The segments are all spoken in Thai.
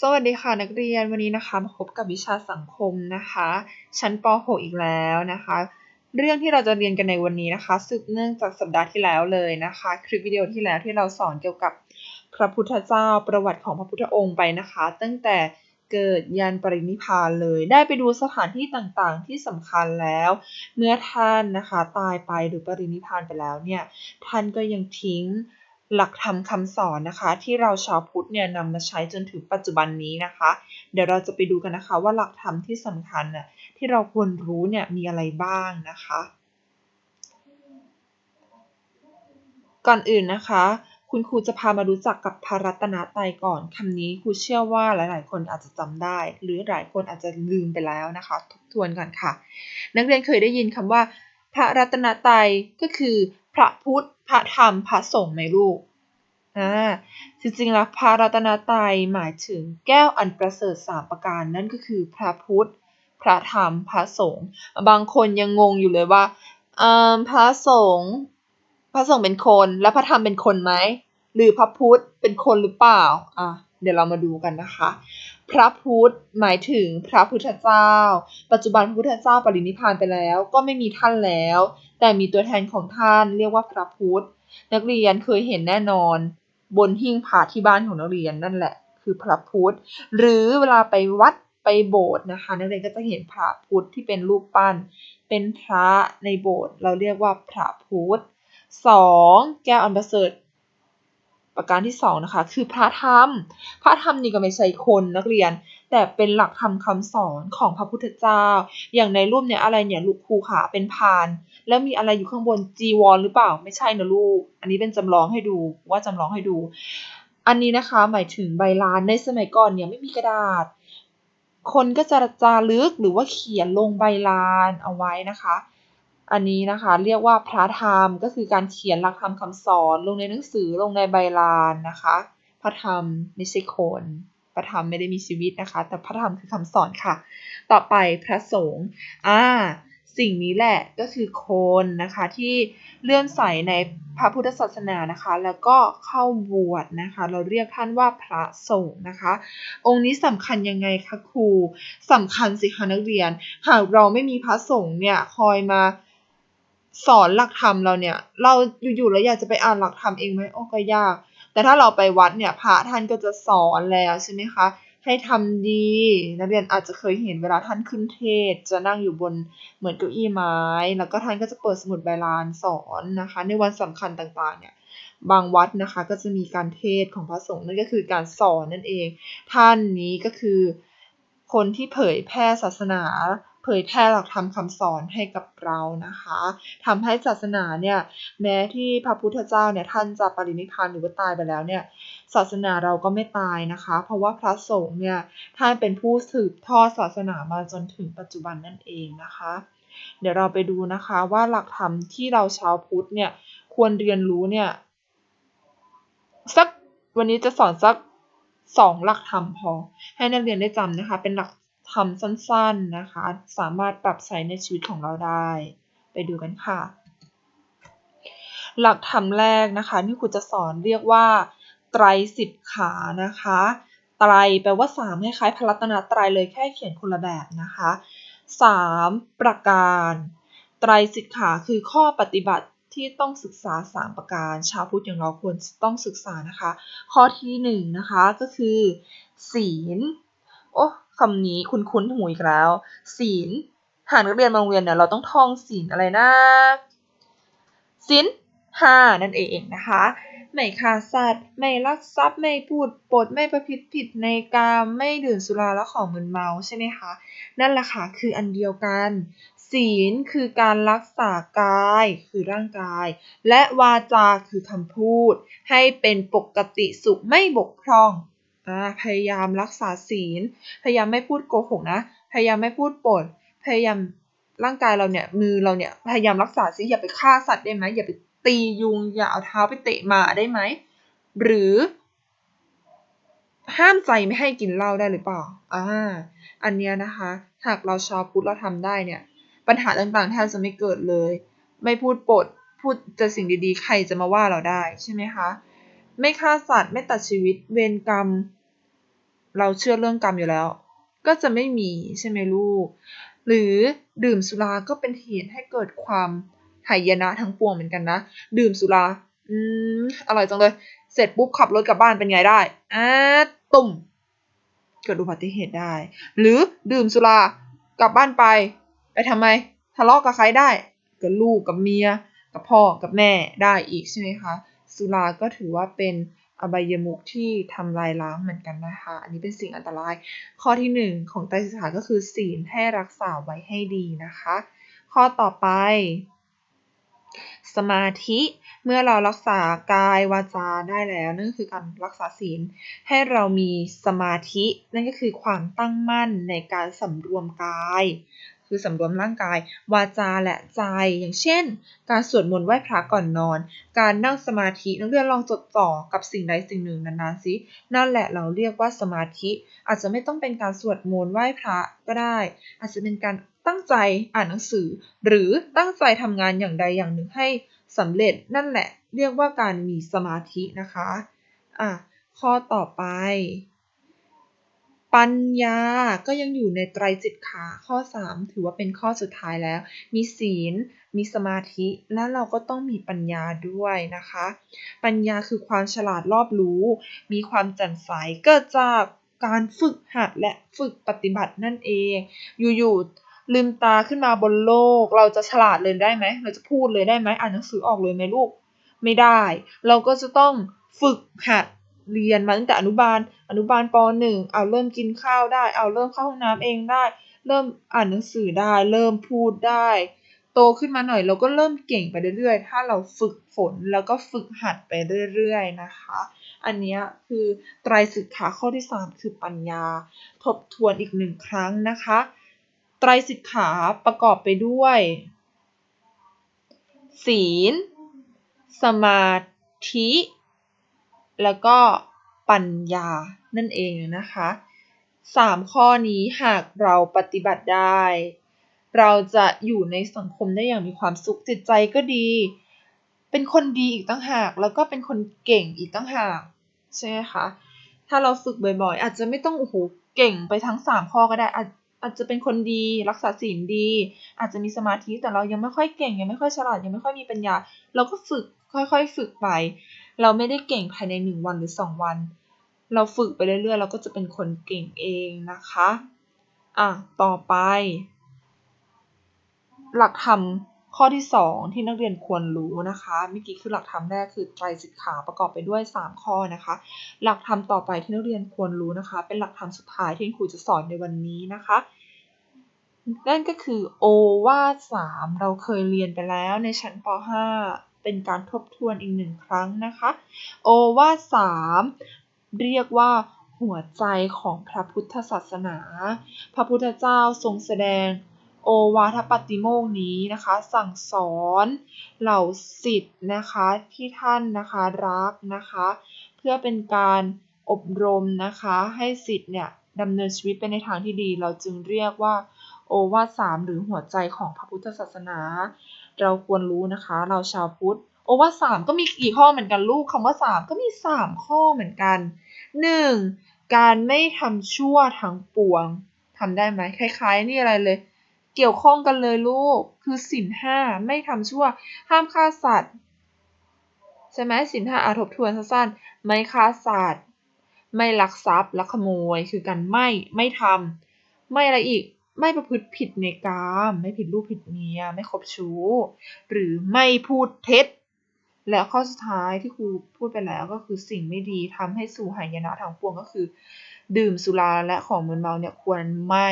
สวัสดีค่ะนักเรียนวันนี้นะคะมาพบกับวิชาสังคมนะคะ ชั้นป .6 อีกแล้วนะคะ เรื่องที่เราจะเรียนกันในวันนี้นะคะสืบเนื่องจากสัปดาห์ที่แล้วเลยนะคะ คลิปวิดีโอที่แล้วที่เราสอนเกี่ยวกับพระพุทธเจ้าประวัติของพระพุทธองค์ไปนะคะ ตั้งแต่เกิดยันปรินิพานเลย ได้ไปดูสถานที่ต่างๆ ที่สำคัญแล้ว เมื่อท่านนะคะตายไปหรือปรินิพานไปแล้วเนี่ยท่านก็ยังทิ้ง หลักธรรมคำสอนนะคะ ที่เราชาวพุทธเนี่ยนำมาใช้จนถึงปัจจุบันนี้นะคะ เดี๋ยวเราจะไปดูกันนะคะว่าหลักธรรมที่สำคัญน่ะที่เราควรรู้เนี่ยมีอะไรบ้างนะคะ ก่อนอื่นนะคะคุณครูจะพามารู้จักกับพระรัตนตรัยก่อนคำนี้ครูเชื่อว่าหลาย ๆ คนอาจจะจำได้ หรือหลายคนอาจจะลืมไปแล้วนะคะทบทวนก่อนค่ะ นักเรียนเคยได้ยินคำว่า พระรัตนตรัยก็คือ พระพุทธ ระธรรมพระสงฆ์ไหมลูกอ่าจริงๆแล้วพระรัตนตรัยหมายถึงแก้วอันประเสริฐสามประการนั่นก็คือพระพุทธ พระธรรม พระสงฆ์บางคนยังงงอยู่เลยว่าอ่าพระสงฆ์พระสงฆ์เป็นคน แล้วพระธรรมเป็นคนไหมหรือพระพุทธเป็นคนหรือเปล่าอะเดี๋ยวเรามาดูกันนะคะ พระพุทธหมายถึงพระพุทธเจ้า ปัจจุบันพระพุทธเจ้าปรินิพานไปแล้ว ก็ไม่มีท่านแล้ว แต่มีตัวแทนของท่านเรียกว่าพระพุทธ นักเรียนเคยเห็นแน่นอน บนหิ้งผาที่บ้านของนักเรียนนั่นแหละ คือพระพุทธ หรือเวลาไปวัดไปโบสถ์นะคะ นักเรียนก็จะเห็นพระพุทธที่เป็นรูปปั้น เป็นพระในโบสถ์เราเรียกว่าพระพุทธสองแก้วอันประเสริฐ ประการที่สองนะคะคือพระธรรม พระธรรมนี่ก็ไม่ใช่คนนักเรียน แต่เป็นหลักธรรมคำสอนของพระพุทธเจ้า อย่างในรูปเนี่ยอะไรเนี่ยลูกครูขาเป็นพาน แล้วมีอะไรอยู่ข้างบนจีวรหรือเปล่าไม่ใช่นะลูก อันนี้เป็นจำลองให้ดูว่าจำลองให้ดู อันนี้นะคะหมายถึงใบลานในสมัยก่อนเนี่ยไม่มีกระดาษ คนก็จะจารึกหรือว่าเขียนลงใบลานเอาไว้นะคะ อันนี้นะคะเรียกว่าพระธรรมก็คือการเขียนหลักธรรมคำสอน ลงในหนังสือลงในใบลานนะคะ พระธรรมไม่ใช่คนพระธรรมไม่ได้มีชีวิตนะคะ แต่พระธรรมคือคำสอนค่ะ ต่อไปพระสงฆ์อ่าสิ่งนี้แหละก็คือคนนะคะที่เลื่อมใสในพระพุทธศาสนานะคะ แล้วก็เข้าบวชนะคะ เราเรียกท่านว่าพระสงฆ์นะคะ องค์นี้สำคัญยังไงคะครูสำคัญสิคะนักเรียน หากเราไม่มีพระสงฆ์เนี่ยคอยมา สอนหลักธรรมเราเนี่ย เราอยู่ๆเราอยากจะไปอ่านหลักธรรมเองไหมโอ้ก็ยาก แต่ถ้าเราไปวัดเนี่ยพระท่านก็จะสอนแล้วใช่ไหมคะให้ทำดี นักเรียนอาจจะเคยเห็นเวลาท่านขึ้นเทศ จะนั่งอยู่บนเหมือนเก้าอี้ไม้ แล้วก็ท่านก็จะเปิดสมุดใบลานสอนนะคะ ในวันสำคัญต่างๆ เนี่ยบางวัดนะคะก็จะมีการเทศของพระสงฆ์นั่นก็คือการสอนนั่นเอง ท่านนี้ก็คือคนที่เผยแพร่ศาสนา เผยแพร่หลักธรรมคำสอนให้กับเรานะคะทำให้ศาสนาเนี่ยแม้ที่พระพุทธเจ้าเนี่ยท่านจะปรินิพพานหรือว่าตายไปแล้วเนี่ยศาสนาเราก็ไม่ตายนะคะ เพราะว่าพระสงฆ์เนี่ยท่านเป็นผู้สืบทอดศาสนามาจนถึงปัจจุบันนั่นเองนะคะ เดี๋ยวเราไปดูนะคะว่าหลักธรรมที่เราชาวพุทธเนี่ยควรเรียนรู้เนี่ยสักวันนี้จะสอนสักสองหลักธรรมพอ ให้นักเรียนได้จำนะคะ เป็นหลัก ธรรมสั้นๆนะคะ สามารถปรับใช้ในชีวิตของเราได้ ไปดูกันค่ะ หลักธรรมแรกนะคะที่ครูจะสอนเรียกว่าไตรสิทธขานะคะ ไตรแปลว่าสามคล้ายๆพระรัตนตรเลยแค่เขียนคนละแบบนะคะสามประการ ไตรสิทธขาคือข้อปฏิบัติที่ต้องศึกษา 3 ประการ ชาวพุทธอย่างเราควรต้องศึกษานะคะ ข้อที่1นนะคะก็คือ ศีล โอ้ คำนี้คุ้นคุ้นหูอีกแล้ว ศีล หากนักเรียนมาโรงเรียนเนี่ยเราต้องท่องศีลอะไรนะศีลห้านั่นเองนะคะ ไม่ฆ่าสัตว์ ไม่ลักทรัพย์ ไม่พูดปด ไม่ประพฤติผิดในกามไม่ดื่มสุราและของมึนเมาใช่ไหมคะ นั่นแหละค่ะคืออันเดียวกัน ศีลคือการรักษากายคือร่างกาย และวาจาคือคำพูด ให้เป็นปกติสุขไม่บกพร่อง พยายามรักษาศีล พยายามไม่พูดโกหกนะ พยายามไม่พูดปด พยายามร่างกายเราเนี่ย มือเราเนี่ย พยายามรักษาสิอย่าไปฆ่าสัตว์ได้ไหมอย่าไปตียุง อย่าเอาเท้าไปเตะหมาได้ไหม หรือ ห้ามใจไม่ให้กินเหล้าได้หรือเปล่า อ่า อันเนี้ยนะคะ หากเราชาวพุทธเราทำได้เนี่ย ปัญหาต่างๆแทบจะไม่เกิดเลย ไม่พูดปด พูดแต่สิ่งดีๆ ใครจะมาว่าเราได้ใช่ไหมคะ ไม่ฆ่าสัตว์ไม่ตัดชีวิต เวรกรรม เราเชื่อเรื่องกรรมอยู่แล้ว ก็จะไม่มีใช่ไหมลูก หรือดื่มสุราก็เป็นเหตุให้เกิดความหายนะทั้งปวงเหมือนกันนะ ดื่มสุรา อืมอร่อยจังเลย เสร็จปุ๊บขับรถกลับบ้านเป็นไงได้อ่าตุ่ม เกิดอุบัติเหตุได้ หรือดื่มสุรากลับบ้านไป ไปทำไม ทะเลาะกับใครได้ กับลูกกับเมีย กับพ่อกับแม่ได้อีกใช่ไหมคะ สุราก็ถือว่าเป็นอบายมุขที่ทำลายล้างเหมือนกันนะคะ อันนี้เป็นสิ่งอันตราย ข้อที่ 1 ของไตรสิกขาก็คือศีลให้รักษาไว้ให้ดีนะคะ ข้อต่อไป สมาธิเมื่อเรารักษากายวาจาได้แล้วนั่นคือการรักษาศีลให้เรามีสมาธิ นั่นก็คือความตั้งมั่นในการสำรวมกาย คือสำรวมร่างกาย วาจาและใจ อย่างเช่น การสวดมนต์ไหว้พระก่อนนอน การนั่งสมาธินักเรียนลองจดจ่อกับสิ่งใดสิ่งหนึ่งนานๆสินั่นแหละเราเรียกว่าสมาธิ อาจจะไม่ต้องเป็นการสวดมนต์ไหว้พระก็ได้ อาจจะเป็นการตั้งใจอ่านหนังสือ หรือตั้งใจทำงานอย่างใดอย่างหนึ่งให้สำเร็จนั่นแหละ เรียกว่าการมีสมาธินะคะอะข้อต่อไป ปัญญาก็ยังอยู่ในไตรจิตขาข้อ 3 ถือว่าเป็นข้อสุดท้ายแล้ว มีศีล มีสมาธิ และเราก็ต้องมีปัญญาด้วยนะคะ ปัญญาคือความฉลาดรอบรู้ มีความแจ่มใสเกิดจากการฝึกหัดและฝึกปฏิบัตินั่นเอง อยู่ๆลืมตาขึ้นมาบนโลก เราจะฉลาดเลยได้ไหม เราจะพูดเลยได้ไหมอ่านหนังสือออกเลยไหมลูก ไม่ได้ เราก็จะต้องฝึกหัด เรียนมาตั้งแต่อนุบาล อนุบาลป .1 เอาเริ่มกินข้าวได้ เอาเริ่มเข้าห้องน้ำเองได้ เริ่มอ่านหนังสือได้ เริ่มพูดได้ โตขึ้นมาหน่อยเราก็เริ่มเก่งไปเรื่อยๆ ถ้าเราฝึกฝนแล้วก็ฝึกหัดไปเรื่อยๆนะคะ อันนี้คือไตรสิกขาข้อที่ 3 คือปัญญา ทบทวนอีกหนึ่งครั้งนะคะ ไตรสิกขาประกอบไปด้วย ศีล สมาธิ แล้วก็ปัญญานั่นเองนะคะสามข้อนี้หากเราปฏิบัติได้ เราจะอยู่ในสังคมได้อย่างมีความสุขจิตใจก็ดี เป็นคนดีอีกตั้งหาก แล้วก็เป็นคนเก่งอีกตั้งหากใช่ไหมคะถ้าเราฝึกบ่อยๆ อาจจะไม่ต้องโอ้โหเก่งไปทั้งสามข้อก็ได้อาจอาจจะเป็นคนดีรักษาศีลดี อาจจะมีสมาธิแต่เรายังไม่ค่อยเก่งยังไม่ค่อยฉลาดยังไม่ค่อยมีปัญญา เราก็ฝึกค่อยๆ ฝึกไป เราไม่ได้เก่งภายในหนึ่งวันหรือสองวัน เราฝึกไปเรื่อยๆ เราก็จะเป็นคนเก่งเองนะคะ อะ ต่อไป หลักธรรมข้อที่ 2 ที่นักเรียนควรรู้นะคะเมื่อกี้คือหลักธรรมแรกคือไตรสิกขาประกอบไปด้วย 3 ข้อนะคะ หลักธรรมต่อไปที่นักเรียนควรรู้นะคะ เป็นหลักธรรมสุดท้ายที่ครูจะสอนในวันนี้นะคะนั่นก็คือโอวาทสามเราเคยเรียนไปแล้วในชั้นป .5 เป็นการทบทวนอีกหนึ่งครั้งนะคะ โอวาสามเรียกว่าหัวใจของพระพุทธศาสนา พระพุทธเจ้าทรงแสดงโอวาทปฏิโมกนี้นะคะ สั่งสอนเหล่าสิทธิ์นะคะที่ท่านนะคะรักนะคะ เพื่อเป็นการอบรมนะคะให้สิทธิ์เนี่ยดำเนินชีวิตไปในทางที่ดี เราจึงเรียกว่าโอวาทสามหรือหัวใจของพระพุทธศาสนา เราควรรู้นะคะ เราชาวพุทธโอว่าสามก็มีกี่ข้อเหมือนกันลูกคำว่าสามก็มีสามข้อเหมือนกันหนึ่งการไม่ทำชั่วทั้งปวงทำได้ไหมคล้าย ๆ นี่อะไรเลย เกี่ยวข้องกันเลยลูกคือสินห้าไม่ทำชั่ว ห้ามฆ่าสัตว์ใช่ไหมสินห้าอาทบทวนสั้นๆไม่ฆ่าสัตว์ไม่ลักทรัพย์ลักขโมยคือการไม่ไม่ทำไม่อะไรอีก ไม่ประพฤติผิดในกาม ไม่ผิดลูกผิดเมีย ไม่คบชู้ หรือไม่พูดเท็จ และข้อสุดท้ายที่ครูพูดไปแล้วก็คือสิ่งไม่ดีทำให้สู่หายนะทางปวงก็คือ ดื่มสุราและของมึนเมาเนี่ยควรไม่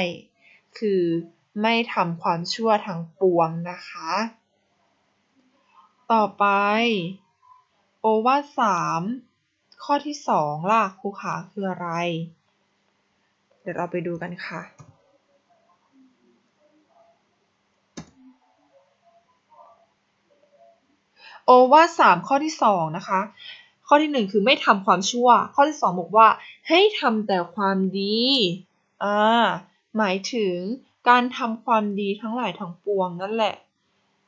คือไม่ทำความชั่วทางปวงนะคะ ต่อไป โอวาทสามข้อที่สองล่ะครูขาคืออะไร เดี๋ยวเราไปดูกันค่ะโอ วาสามข้อที่สองนะคะ ข้อที่หนึ่งคือไม่ทำความชั่ว ข้อที่สองบอกว่าให้ทำแต่ความดีอ่าหมายถึงการทำความดีทั้งหลายทั้งปวงนั่นแหละ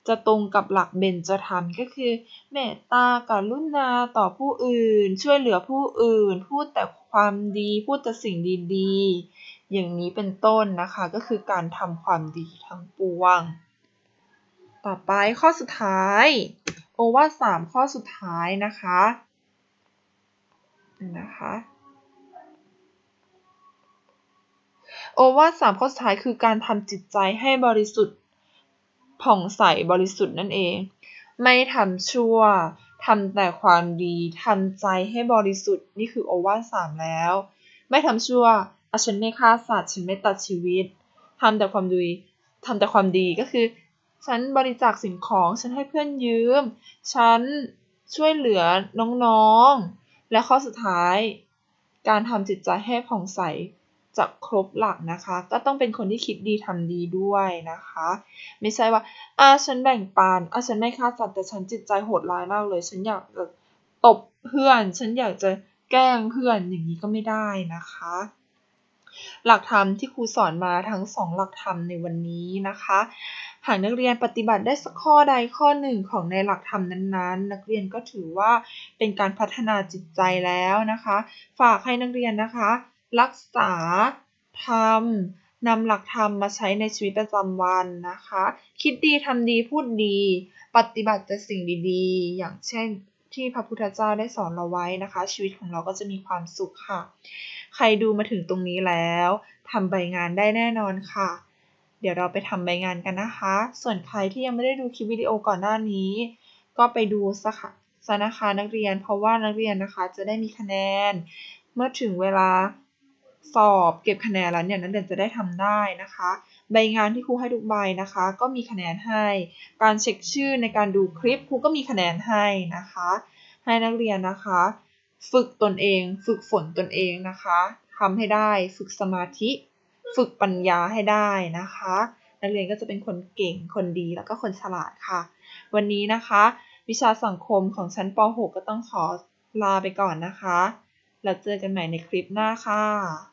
จะตรงกับหลักเบญจธรรมก็คือเมตตากรุณาต่อผู้อื่น ช่วยเหลือผู้อื่น พูดแต่ความดีพูดแต่สิ่งดีๆ อย่างนี้เป็นต้นนะคะก็คือการทำความดีทั้งปวง ต่อไปข้อสุดท้าย วาทสามข้อสุดท้ายนะคะนะคะโอวาทสามข้อสุดท้ายคือการทำจิตใจให้บริสุทธิ์ผ่องใสบริสุทธิ์นั่นเอง ไม่ทำชั่วทำแต่ความดีทำใจให้บริสุทธิ์นี่คือโอวาทสามแล้ว ไม่ทำชั่วอฉันไม่ฆ่าสัตว์ฉันไม่ตัดชีวิตทำแต่ความดีทำแต่ความดีก็คือ ฉันบริจาคสิ่งของ ฉันให้เพื่อนยืม ฉันช่วยเหลือน้องๆ และข้อสุดท้าย การทำจิตใจให้ผ่องใสจะครบหลักนะคะ ก็ต้องเป็นคนที่คิดดีทำดีด้วยนะคะ ไม่ใช่ว่าอ่าฉันแบ่งปันอ่าฉันไม่ฆ่าสัตว์แต่ฉันจิตใจโหดร้ายมากเลย ฉันอยากจะตบเพื่อน ฉันอยากจะแกล้งเพื่อนอย่างนี้ก็ไม่ได้นะคะ หลักธรรมที่ครูสอนมาทั้งสองหลักธรรมในวันนี้นะคะ หากนักเรียนปฏิบัติได้สักข้อใดข้อหนึ่งของในหลักธรรมนั้นๆ นักเรียนก็ถือว่าเป็นการพัฒนาจิตใจแล้วนะคะ ฝากให้นักเรียนนะคะ รักษาธรรมนำหลักธรรมมาใช้ในชีวิตประจำวันนะคะ คิดดีทำดีพูดดี ปฏิบัติแต่สิ่งดีๆ อย่างเช่นที่พระพุทธเจ้าได้สอนเราไว้นะคะ ชีวิตของเราก็จะมีความสุขค่ะ ใครดูมาถึงตรงนี้แล้วทำใบงานได้แน่นอนค่ะ เดี๋ยวเราไปทำใบงานกันนะคะ ส่วนใครที่ยังไม่ได้ดูคลิปวิดีโอก่อนหน้านี้ ก็ไปดูสักนะคะนักเรียน เพราะว่านักเรียนนะคะจะได้มีคะแนน เมื่อถึงเวลาสอบเก็บคะแนนแล้วเนี่ยนักเรียนจะได้ทำได้นะคะ ใบงานที่ครูให้ทุกใบนะคะ ก็มีคะแนนให้ การเช็คชื่อในการดูคลิปครูก็มีคะแนนให้นะคะ ให้นักเรียนนะคะ ฝึกตนเอง ฝึกฝนตนเองนะคะทำให้ได้ฝึกสมาธิ ฝึกปัญญาให้ได้นะคะ นักเรียนก็จะเป็นคนเก่งคนดีแล้วก็คนฉลาดค่ะ วันนี้นะคะ วิชาสังคมของชั้นป .6 ก็ต้องขอลาไปก่อนนะคะ แล้วเจอกันใหม่ในคลิปหน้าค่ะ